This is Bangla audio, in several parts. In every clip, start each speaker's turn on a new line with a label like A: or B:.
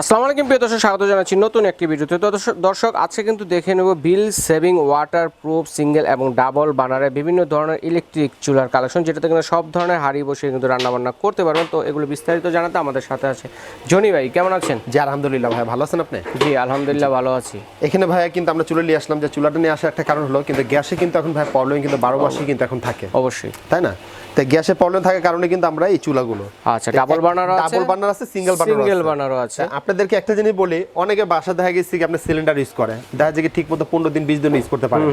A: আসসালামু আলাইকুম প্রিয় দর্শক স্বাগত জানাচ্ছি নতুন একটি ভিডিওতে। তো দর্শক- আজকে কিন্তু দেখে নেব bill saving water proof single এবং ডাবল বানারে বিভিন্ন ধরনের ইলেকট্রিক চুলার কালেকশন যেটাতে কিন্তু সব ধরনের হাড়ি বসে কিন্তু রান্নাবান্না করতে পারবেন। তো এগুলো বিস্তারিত জানাতে আমাদের সাথে আছে জনি ভাই কেমন আছেন?
B: জি আলহামদুলিল্লাহ ভাই ভালো আছেন আপনি?
A: জি আলহামদুলিল্লাহ ভালো আছি।
B: এখানে ভাই কিন্তু আমরা চুলে নিয়ে আসলাম যে চুলাটা নিয়ে আসার একটা কারণ হলো কিন্তু গ্যাসে কিন্তু এখন ভাই প্রবলেম কিন্তু বারো মাসই কিন্তু এখন থাকে।
A: অবশ্যই।
B: তাই না? তো গ্যাসে প্রবলেম থাকার কারণে কিন্তু আমরা এই চুলাগুলো।
A: আচ্ছা ডাবল বানারও আছে?
B: ডাবল বার্নার আছে। সিঙ্গেল বার্নার
A: সিঙ্গেল আছে
B: আপনাদেরকে একটা জিনিস বলি অনেকে বাসা দেখা গেছে কি আপনি সিলিন্ডার ইউজ করে দেখা যায় কি ঠিক মতো পনেরো দিন বিশ দিন ইউজ করতে পারে না।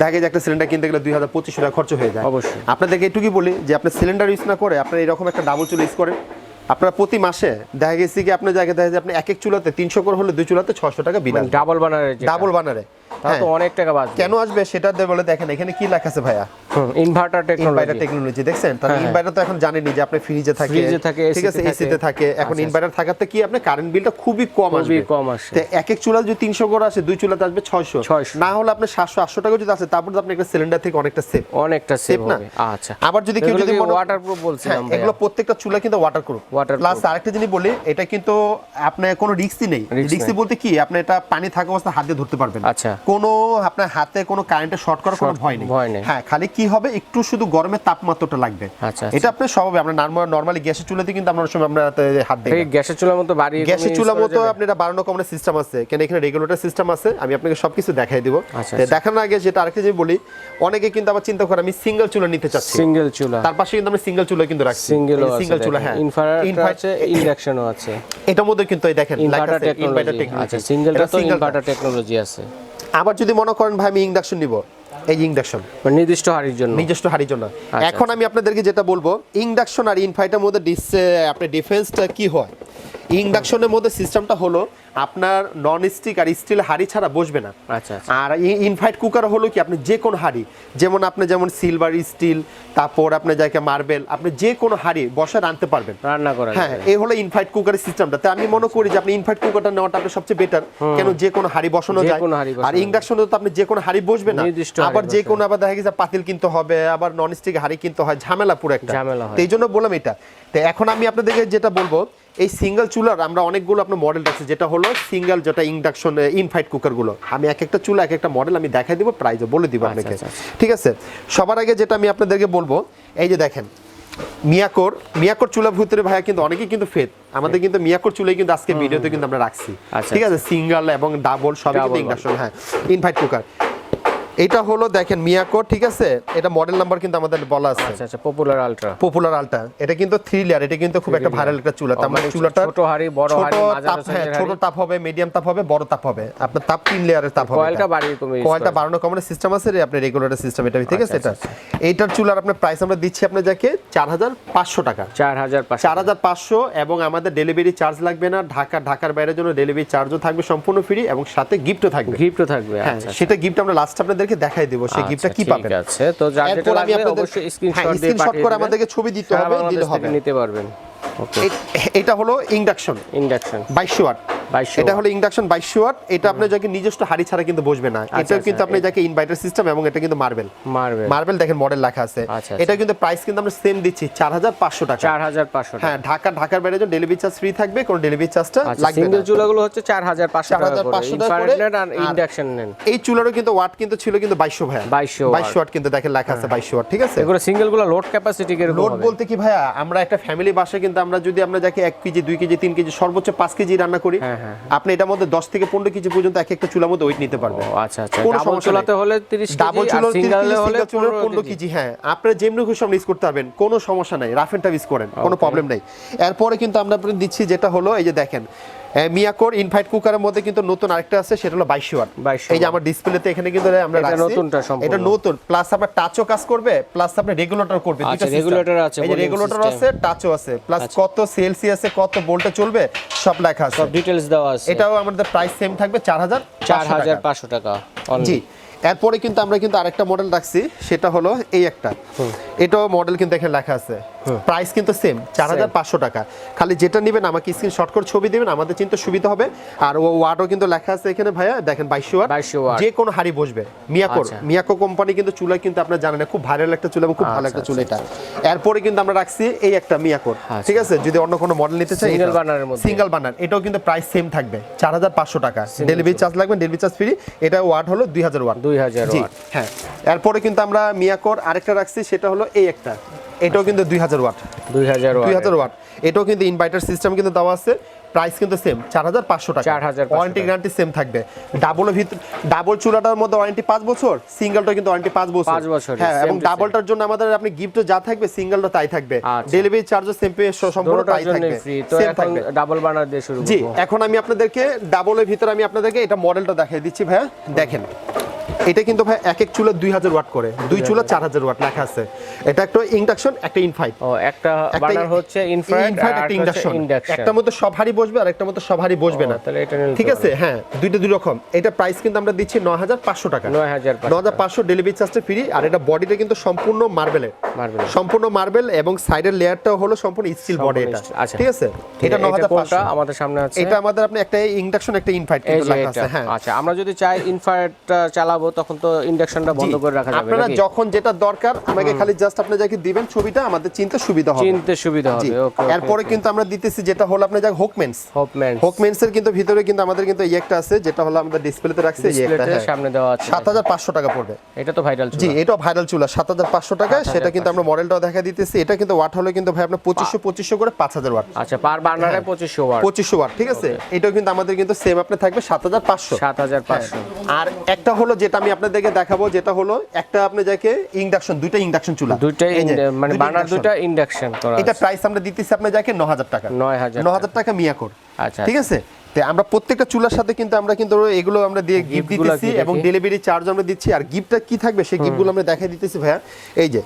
B: দেখা যায় একটা সিলিন্ডার কিনতে গেলে দুই হাজার পঁচিশশো টাকা খরচ হয়ে যায়।
A: অবশ্যই।
B: আপনাদেরকে এটুকুই বলি যে আপনি সিলিন্ডার ইউজ না করে আপনার এরকম একটা ডাবল চুলা ইউজ করেন। আপনারা প্রতি মাসে দেখা গেছে কি আপনার জায়গায় দেখা যায় আপনি এক এক চুলাতে তিনশো করে হলে দুই চুলাতে ছশো টাকা বিল
A: ডাবল বানারের
B: ডাবল বানারে
A: তাহলে তো অনেক টাকা বাঁচবে।
B: কেন আসবে সেটা বলে দেখেন এখানে কি লেখা আছে ভাইয়া?
A: ইনভার্টার
B: ইনভার্টার
A: টেকনোলজি
B: টেকনোলজি দেখছেন? তাহলে ইনভার্টার তো এখন জানেনি যে আপনি ফ্রিজে থাকে
A: ফ্রিজে থাকে,
B: ঠিক আছে এসিতে থাকে। এখন ইনভার্টার থাকাতে কি আপনি কারেন্ট বিলটা খুবই কম
A: খুবই
B: আসবে?
A: কম আসে।
B: তো এক এক চুলা যদি তিনশো করে আসে দুই চুলাতে আসবে ছয়শো।
A: 600
B: না হলে আপনি সাতশো আটশো টাকা যদি আসে তারপর তো আপনি একটা সিলিন্ডার থেকে অনেকটা সেফ
A: অনেকটা সেভ
B: না?
A: হবে। আচ্ছা।
B: আবার যদি কেউ যদি মনে-
A: ওয়াটার প্রুফ
B: হ্যাঁ
A: বলছিলাম
B: এগুলো প্রত্যেকটা চুলা কিন্তু ওয়াটার প্রুফ
A: Waterproof।
B: প্লাস আরেকটা জিনিস বলি এটা কিন্তু আপনার কোনো রিস্কই নেই। রিস্কই বলতে কি আপনি এটা পানি থাকা অবস্থায় হাত দিয়ে ধরতে পারবেন
A: আচ্ছা।
B: কোনো আপনার হাতে কোনো কারেন্টে শর্ট করার কোনো ভয় নেই। হ্যাঁ খালি কি হবে? একটু শুধু গরমের তাপমাত্রাটা লাগবে।
A: আচ্ছা,
B: এটা আপনার স্বভাবে। আমরা নর্মালি গ্যাসের চুলাতে কিন্তু আমরা সময় আমরা হাত দিই
A: গ্যাসের চুলার মতো বাড়ি
B: গ্যাসের চুলা মতো আপনি এটা বাড়ানো কমানোর সিস্টেম আছে। কেন এখানে রেগুলেটর সিস্টেম আছে? আমি আপনাকে সবকিছু দেখাই দিব।
A: আচ্ছা, আচ্ছা।
B: দেখানোর আগে যেটা আরেকটা জিনিস বলি অনেকে কিন্তু আবার চিন্তা করে আমি সিঙ্গেল চুলা নিতে চাচ্ছি।
A: সিঙ্গেল চুলা।
B: তার পাশে কিন্তু আমরা সিঙ্গেল চুলা কিন্তু রাখছি।
A: সিঙ্গেল
B: সিঙ্গেল চুলা হ্যাঁ।
A: ইনফ্রারেড
B: Infrared-
A: আছে ইন্ডাকশনও আছে।
B: এটার মধ্যে কিন্তু এই দেখেন
A: ইনভার্টার
B: ইনভার্টার
A: টেকনোলজি আচ্ছা
B: টেকনোলজি
A: সিঙ্গেলটা তো ইনভার্টার টেকনোলজি আছে।
B: আবার যদি মনে করেন ভাই আমি ইন্ডাকশন নিব। এই ইন্ডাকশন।
A: মানে নির্দিষ্ট হাড়ির জন্য।
B: নির্দিষ্ট হাড়ির জন্য।
A: আচ্ছা,
B: এখন আমি আপনাদেরকে যেটা বলব ইন্ডাকশন আর ইনফাইটার মধ্যে ডিস আপনার ডিফারেন্সটা কি হয়? ইন্ডাকশনের মধ্যে সিস্টেমটা হলো আপনার নন স্টিক আর স্টিল হাড়ি ছাড়া বসবে না।
A: আচ্ছা আচ্ছা।
B: আর ইনফাইট কুকার হলো কি আপনি যে কোনো হাড়ি যেমন আপনি যেমন সিলভার স্টিল তারপর আপনি যাকে মার্বেল আপনি যে কোনো হাড়ি বসায় আনতে পারবেন।
A: রান্না করা
B: হ্যাঁ এই হলো ইনফাইট কুকারের সিস্টেমটা তাই আমি মনে করি যে আপনি ইনফাইট কুকারটা নেওয়াটা আপনার সবচেয়ে বেটার কেন যে কোনো হাড়ি বসানো যায়।
A: হাঁড়ি
B: আর। ইন্ডাকশনে তো আপনি যে কোনো হাড়ি বসবে না।
A: নির্দিষ্ট
B: আবার যে কোনো আবার দেখা গেছে পাতিল কিনতে হবে আবার নন স্টিক হাড়ি কিনতে হয় ঝামেলা পুরো একটা।
A: ঝামেলা
B: এই জন্য বললাম এটা। তো এখন আমি আপনাদেরকে যেটা বলব এই সিঙ্গেল চুলার আমরা অনেকগুলো আপনার মডেল রাখছি যেটা হলো সিঙ্গেল যেটা ইন্ডাকশন ইনফাইট কুকারগুলো আমি এক একটা চুলা এক একটা মডেল আমি দেখাই দিব প্রাইজও বলে দিব আপনাকে।
A: আচ্ছা,
B: ঠিক আছে? সবার আগে যেটা আমি আপনাদেরকে বলব এই যে দেখেন মিয়াকোর মিয়াকোর চুলার ভিতরে ভাইয়া কিন্তু অনেকেই কিন্তু ফেদ আমাদের কিন্তু মিয়াকোর চুলাই কিন্তু আজকে ভিডিওতে কিন্তু আমরা রাখছি।
A: আচ্ছা,
B: ঠিক আছে? সিঙ্গেল এবং ডাবল সবই কিন্তু ইন্ডাকশন হ্যাঁ ইনভাইট কুকার এটা হলো দেখেন মিয়াকোর ঠিক আছে? এটা মডেল নাম্বার কিন্তু আমাদের বলা আছে।
A: আচ্ছা আচ্ছা পপুলার আলট্রা
B: পপুলার আলটা এটা কিন্তু থ্রি লেয়ার এটা কিন্তু খুব একটা ভাইরাল একটা চুলা। তার মানে
A: মানে
B: চুলাটা
A: ছোট হাঁড়ি, বড় হাঁড়ি, মাঝারি
B: হ্যাঁ ছোট তাপ হবে মিডিয়াম তাপ হবে বড় তাপ হবে। আপনার তাপ তিন লেয়ারের তাপ হবে
A: কয়েলটা বাড়িয়ে কমে
B: কয়েলটা বাড়ানো কমানোর সিস্টেম আছে রে আপনার রেগুলেটর সিস্টেম এটা ঠিক আছে
A: আচ্ছা,
B: এটা এইটার চুলার আপনার প্রাইস আমরা দিচ্ছি আপনার যাকে চার হাজার পাঁচশো টাকা।
A: চার হাজার পাঁচশো।
B: চার হাজার পাঁচশো এবং আমাদের ডেলিভারি চার্জ লাগবে না। ঢাকা ঢাকার বাইরের জন্য ডেলিভারি চার্জও থাকবে সম্পূর্ণ ফ্রি এবং সাথে গিফটও থাকবে।
A: গিফটও থাকবে
B: হ্যাঁ
A: আচ্ছা
B: সেটা গিফট আমরা লাস্ট আপনাদেরকে দেখাই দেব সেই গিফটটা কি পাবেন?
A: ঠিক আছে। তো যাদের যেটা
B: আমি
A: লাগবে
B: আপনাদের
A: অবশ্যই
B: হ্যাঁ
A: স্ক্রিনশট দিয়ে
B: স্ক্রিনশট
A: পাঠিয়ে
B: করে আমাদেরকে ছবি দিতে হবে দিলে হবে।
A: নিতে পারবেন। ওকে
B: এটা হলো ইন্ডাকশন
A: ইন্ডাকশন
B: বাইশশো ওয়াট।
A: 2200
B: এটা হলো ইন্ডাকশন বাইশশো ওয়াট। এটা আপনার যাকে নিজস্ব হাড়ি ছাড়া কিন্তু বসবে না। এটা
A: আচ্ছা,
B: কিন্তু আপনি যাকে ইনভাইটার সিস্টেম এবং এটা কিন্তু মার্বেল
A: মারবে
B: মার্বেল দেখেন মডেল লেখা আছে।
A: আচ্ছা,
B: এটা কিন্তু প্রাইস কিন্তু আমরা সেম দিচ্ছি চার হাজার পাঁচশো টাকা।
A: চার হাজার পাঁচশো
B: হ্যাঁ ঢাকা ঢাকার বাইরে যখন ডেলিভারি চার্জ ফ্রি থাকবে কোনো ডেলিভারি চার্জটা
A: আচ্ছা
B: লাগবে
A: সিঙ্গেল চুলাগুলো হচ্ছে চার হাজার পাঁচশো টাকা করে।
B: 4,500 টাকা করে,
A: ইন্ডাকশন নেন।
B: এই চুলারও কিন্তু ওয়াট কিন্তু ছিল কিন্তু বাইশশো ভাইয়া।
A: 2200 watt।
B: বাইশশো ওয়াট কিন্তু দেখেন লেখা আছে বাইশশো ওয়াট ঠিক আছে?
A: এগুলো সিঙ্গেলগুলো লোড ক্যাপাসিটি কীরকম
B: লোড বলতে কি ভাইয়া আমরা একটা ফ্যামিলি বাসা কিন্তু আমরা যদি আমরা যাকে এক কেজি দুই কেজি তিন কেজি সর্বোচ্চ পাঁচ কেজি রান্না করি
A: হ্যাঁ, হ্যাঁ।
B: আপনি এটার মধ্যে দশ থেকে পনেরো কেজি পর্যন্ত এক একটা চুলার মধ্যে ওয়েট নিতে পারবেন।
A: আচ্ছা আচ্ছা।
B: কোনো
A: ডাবল চুলাতে হলে 30 কেজি
B: ডাবল চুলার
A: সিঙ্গেলে হলে
B: সিঙ্গেল চুলার
A: 15
B: পনেরো কেজি। হ্যাঁ। আপনি যেমনি খুশি আপনি ইউজ করতে পারবেন। কোনো সমস্যা নাই রাফ এন্ড টাফ ইউজ করেন কোনো প্রবলেম নাই। এরপরে কিন্তু আমরা আপনাদের দিচ্ছি যেটা হলো এই যে দেখেন মিয়াকোর ইনভাইট কুকারের মধ্যে কিন্তু নতুন আরেকটা আছে সেটা হলো বাইশ ওয়াট। এই যে আমার ডিসপ্লেতে এখানে কিন্তু আমরা
A: এটা নতুনটা সম্পূর্ণ।
B: এটা নতুন প্লাস আপনার টাচও কাজ করবে প্লাস আপনার রেগুলেটর করবে
A: আচ্ছা, রেগুলেটর আছে,
B: এই যে রেগুলেটর। আছে টাচও আছে প্লাস কত সেলসিয়াসে কত ভোল্টে চলবে সব লেখা আছে।
A: সব ডিটেলস দেওয়া আছে।
B: এটাও আমাদের প্রাইস সেম থাকবে চার হাজার
A: চার হাজার পাঁচশো টাকা
B: জি। এরপরে কিন্তু আমরা কিন্তু আরেকটা মডেল রাখছি সেটা হলো এই একটা। এটাও মডেল কিন্তু এখানে লেখা আছে। প্রাইস কিন্তু সেম চার হাজার পাঁচশো টাকা। খালি যেটা নেবেন আমাকে স্ক্রিনশট করে ছবি দিবেন আমাদের চিন্তা সুবিধা হবে। আর ও ওয়াটও কিন্তু লেখা আছে এখানে ভাইয়া দেখেন বাইশশো ওয়াট
A: 2200 ওয়াট।
B: যে কোনো হাড়ি বসবে। মিয়াকোর
A: আচ্ছা।
B: মিয়াকো কোম্পানি কিন্তু চুলা কিন্তু আপনারা জানেন খুব ভাইরাল একটা চুলা এবং খুব ভালো
A: আচ্ছা,
B: একটা চুলা এটা। এরপরে কিন্তু আমরা রাখছি এই একটা মিয়াকোর
A: আচ্ছা।
B: ঠিক আছে? যদি অন্য কোনো মডেল নিতে চাই
A: Single burner মধ্যে।
B: সিঙ্গেল বানার এটাও কিন্তু প্রাইস সেম থাকবে। চার হাজার পাঁচশো টাকা। ডেলিভারি চার্জ লাগবে ডেলিভারি চার্জ ফ্রি এটা ওয়াট হলো দুই হাজার ওয়াট
A: দুই হাজার
B: হ্যাঁ। এরপরে কিন্তু আমরা মিয়াকোর আরেকটা রাখছি সেটা হলো এই একটা। এটাও কিন্তু দুই হাজার ওয়াট।
A: দুই হাজার
B: দুই
A: ওয়াট
B: হাজার ওয়াট। এটাও কিন্তু ইনভার্টার সিস্টেম কিন্তু দেওয়া আছে। প্রাইস কিন্তু সেম চার হাজার পাঁচশো টাকা।
A: 4,500
B: ওয়ারেন্টি গ্যারান্টি সেম থাকবে। ডাবল ভিতর ডাবল চুলাটার মধ্যে ওয়ারেন্টি পাঁচ বছর সিঙ্গেলটা কিন্তু ওয়ারেন্টি পাঁচ বছর।
A: পাঁচ বছরের,
B: হ্যাঁ এবং ডাবলটার জন্য আমাদের আপনি গিফট যা থাকবে সিঙ্গেলটা তাই থাকবে। ডেলিভারি চার্জও সেম সম্পূর্ণ তাই থাকবে।
A: তো
B: সেম
A: এখন
B: থাকবে।
A: ডাবল বানার দিয়ে শুরু
B: জি এখন আমি আপনাদেরকে ডাবলের ভিতরে আমি আপনাদেরকে এটা মডেলটা দেখাই দিচ্ছি ভাইয়া। দেখেন। এটা কিন্তু ভাই এক এক চুলা দুই হাজার ওয়াট করে। দুই চুলা চার হাজার ওয়াট লেখা আছে। এটা একটা ইন্ডাকশন একটা ইনফাইট
A: ও একটা বানার হচ্ছে আর
B: একটা
A: ইন্ডাকশন।
B: একটার মধ্যে সব হাড়ি বসবে আর একটার মধ্যে সব হাড়ি বসবে না।
A: তাহলে এটা
B: ঠিক আছে? হ্যাঁ দুইটা দুই রকম। এটা প্রাইস কিন্তু আমরা দিচ্ছি নয় হাজার পাঁচশো টাকা।
A: নয় হাজার
B: নয় হাজার পাঁচশো ডেলিভারি চার্জটা ফ্রি আর এটা বডিটা কিন্তু সম্পূর্ণ মার্বেলের
A: মার্বেল
B: সম্পূর্ণ মার্বেল এবং সাইডের লেয়ারটাও হলো সম্পূর্ণ স্টিল বডি এটা। ঠিক আছে? এটা নয় হাজার
A: কোনটা
B: পাঁচশো
A: আমাদের সামনে আছে?
B: এটা আমাদের আপনি একটা ইন্ডাকশন একটা ইনফাইট কিন্তু লেখা আছে হ্যাঁ।
A: আচ্ছা আমরা যদি চাই ইনফ্রারেডটা চালাবো তখন তো ইন্ডাকশনটা বন্ধ করে রাখা যাবে
B: আপনারা যখন যেটা দরকার আমাকে খালি জাস্ট আপনি যাকে দিবেন ছবিটা আমাদের চিনতে সুবিধা হবে।
A: চিনতে সুবিধা হবে ওকে
B: এরপরে কিন্তু আমরা দিতেছি যেটা হলো আপনার যা হোকমেন্স
A: হোপম্যান
B: হোকমেন্স এর কিন্তু ভিতরে কিন্তু আমাদের কিন্তু এই একটা আছে যেটা হলো আমাদের ডিসপ্লেতে রাখছে এই একটা হ্যাঁ।
A: সামনে দেওয়া আছে।
B: সাত হাজার পাঁচশো টাকা পড়বে।
A: এটা তো ভাইরাল চুলা।
B: জি এটাও ভাইরাল চুলা সাত হাজার পাঁচশো টাকা সেটা কিন্তু আমরা মডেলটাও দেখা দিতেছি। এটা কিন্তু ওয়াট হলো কিন্তু ভাই আপনার পঁচিশশো পঁচিশশো করে পাঁচ হাজার ওয়াট
A: আচ্ছা পার বার্নারে পঁচিশশো ওয়াট
B: পঁচিশশো ওয়াট ঠিক আছে? এটাও কিন্তু আমাদের কিন্তু সেম আপনি থাকবে সাত হাজার পাঁচশো।
A: সাত হাজার পাঁচশো।
B: আর একটা হলো যেটা আমি আপনাদেরকে দেখাবো যেটা হলো একটা আপনি যাকে ইন্ডাকশন দুইটা ইন্ডাকশন চুলা।
A: ইন- মানে
B: দুইটা
A: বার্নার দুইটা ইন্ডাকশন করা
B: এটা প্রাইস আমরা দিতেছি আপনি যাকে ন হাজার টাকা।
A: নয় হাজার
B: ন হাজার টাকা মিয়াকোর
A: আচ্ছা।
B: ঠিক আছে? তে আমরা প্রত্যেকটা চুলার সাথে কিন্তু আমরা কিন্তু এগুলো আমরা দিয়ে গিফট দিতেছি এবং ডেলিভারি চার্জ আমরা দিচ্ছি। আর গিফটটা কি থাকবে? সেই গিফটগুলো আমরা দেখাই দিতেছি ভাইয়া। এই যে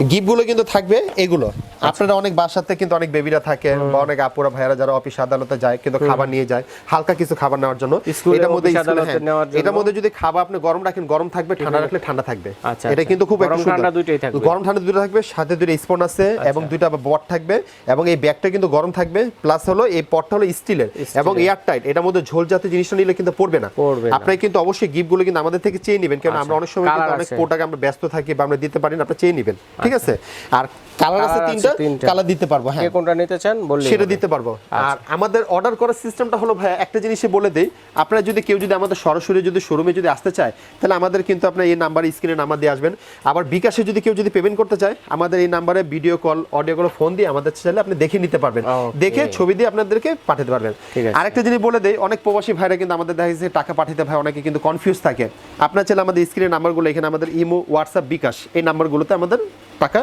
B: গিফটগুলো কিন্তু থাকবে এগুলো।
A: আচ্ছা।
B: আপনারা অনেক বাসাতে কিন্তু অনেক বেবিরা থাকে বা অনেক আপুরা ভাইয়ারা যারা অফিস আদালতে যায় কিন্তু খাবার নিয়ে যায় হালকা কিছু খাবার নেওয়ার জন্য। এটার মধ্যে হ্যাঁ। এটার মধ্যে যদি খাবার আপনি গরম রাখেন গরম থাকবে ঠান্ডা রাখলে ঠান্ডা থাকবে।
A: আচ্ছা,
B: এটা
A: আচ্ছা।
B: কিন্তু খুব একটা
A: গরম ঠান্ডা দুইটাই থাকবে। আচ্ছা।
B: গরম ঠান্ডা দুটো থাকবে সাথে দুটো স্পুন আছে এবং দুইটা বট থাকবে এবং এই ব্যাগটা কিন্তু গরম থাকবে প্লাস হলো এই পটটা হলো স্টিলের এবং এয়ার টাইট এটার মধ্যে ঝোল জাতীয় জিনিসটা নিলে কিন্তু পড়বে না।
A: পড়বে
B: আপনি কিন্তু অবশ্যই গিফটগুলো কিন্তু আমাদের থেকে চেয়ে নেবেন। কারণ আমরা অনেক সময় অনেক। প্রোডাক্ট আমরা ব্যস্ত থাকি বা আমরা দিতে পারি না আপনি চেয়ে নেবেন। ঠিক আছে? আর কালার আছে তিনটা। কালার দিতে পারব হ্যাঁ।
A: কোনটা নিতে চান বললে
B: সেটা দিতে পারব। আর আমাদের অর্ডার করার সিস্টেমটা হলো ভাই একটা জিনিসই বলে দেই। আপনারা যদি কেউ যদি আমাদের সরাসরি যদি শোরুমে যদি আসতে চায় তাহলে আমাদের কিন্তু আপনার এই নাম্বার স্ক্রিনে নাম্বার দিয়ে আসবেন। আবার বিকাশে যদি কেউ যদি পেমেন্ট করতে চায় আমাদের এই নাম্বারে video call audio call phone দিয়ে আমাদের চাইলে আপনি দেখে নিতে পারবেন। দেখে ছবি দিয়ে আপনাদেরকে পাঠাতে পারবেন।
A: ঠিক আছে।
B: আরেকটা জিনিস বলে দেই অনেক প্রবাসী ভাইরা কিন্তু আমাদের দেখা যাচ্ছে টাকা পাঠাতে ভাই অনেকে কিন্তু কনফিউজ থাকে। আপনার চাইলে আমাদের স্ক্রিনের নাম্বারগুলো এখানে আমাদের ইমো হোয়াটসঅ্যাপ বিকাশ এই নাম্বারগুলোতে আমাদের টাকা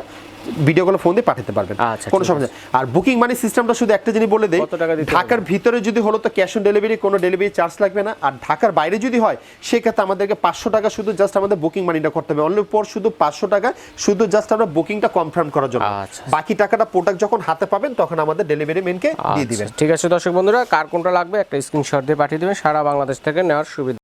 B: ভিডিও কল ফোন দিয়ে পাঠাতে পারবেন।
A: আচ্ছা,
B: কোনো সমস্যা আর বুকিং মানি সিস্টেমটা শুধু একটা জিনিস বলে দেই ঢাকার ভিতরে যদি হলো তো ক্যাশ অন ডেলিভারি কোনো ডেলিভারি চার্জ লাগবে না। আর ঢাকার বাইরে যদি হয় সেক্ষেত্রে আমাদেরকে পাঁচশো টাকা শুধু জাস্ট আমাদের বুকিং মানিটা করতে হবে। অনলি পর শুধু পাঁচশো টাকা শুধু জাস্ট আমরা বুকিংটা কনফার্ম করার জন্য।
A: আচ্ছা।
B: বাকি টাকাটা প্রোডাক্ট যখন হাতে পাবেন তখন আমাদের ডেলিভারি মেনকে দিয়ে দিবেন।
A: আচ্ছা, ঠিক আছে দর্শক বন্ধুরা কার কোনটা লাগবে একটা স্ক্রিনশট দিয়ে পাঠিয়ে দেবেন। সারা বাংলাদেশ থেকে নেওয়ার সুবিধা